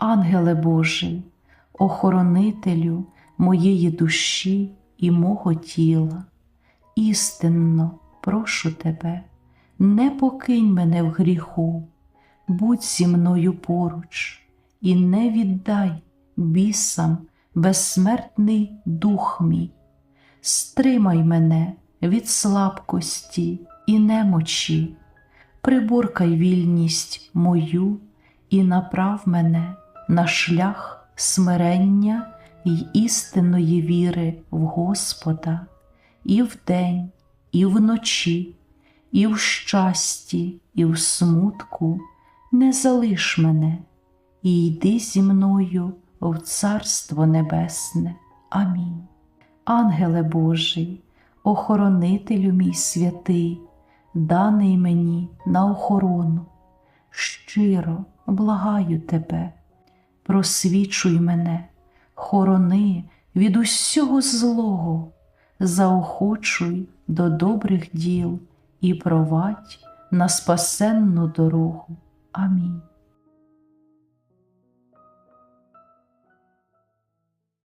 Ангеле Божий, охоронителю моєї душі і мого тіла, істинно прошу тебе, не покинь мене в гріху, будь зі мною поруч і не віддай бісам безсмертний дух мій, стримай мене від слабкості і немочі, приборкай вільність мою і направ мене на шлях смирення й істинної віри в Господа і вдень, і вночі, і в щасті, і в смутку не залиш мене і йди зі мною в Царство Небесне. Амінь. Ангеле Божий, охоронителю мій святий, даний мені на охорону, щиро благаю тебе, просвічуй мене, хорони від усього злого, заохочуй до добрих діл і провадь на спасенну дорогу. Амінь.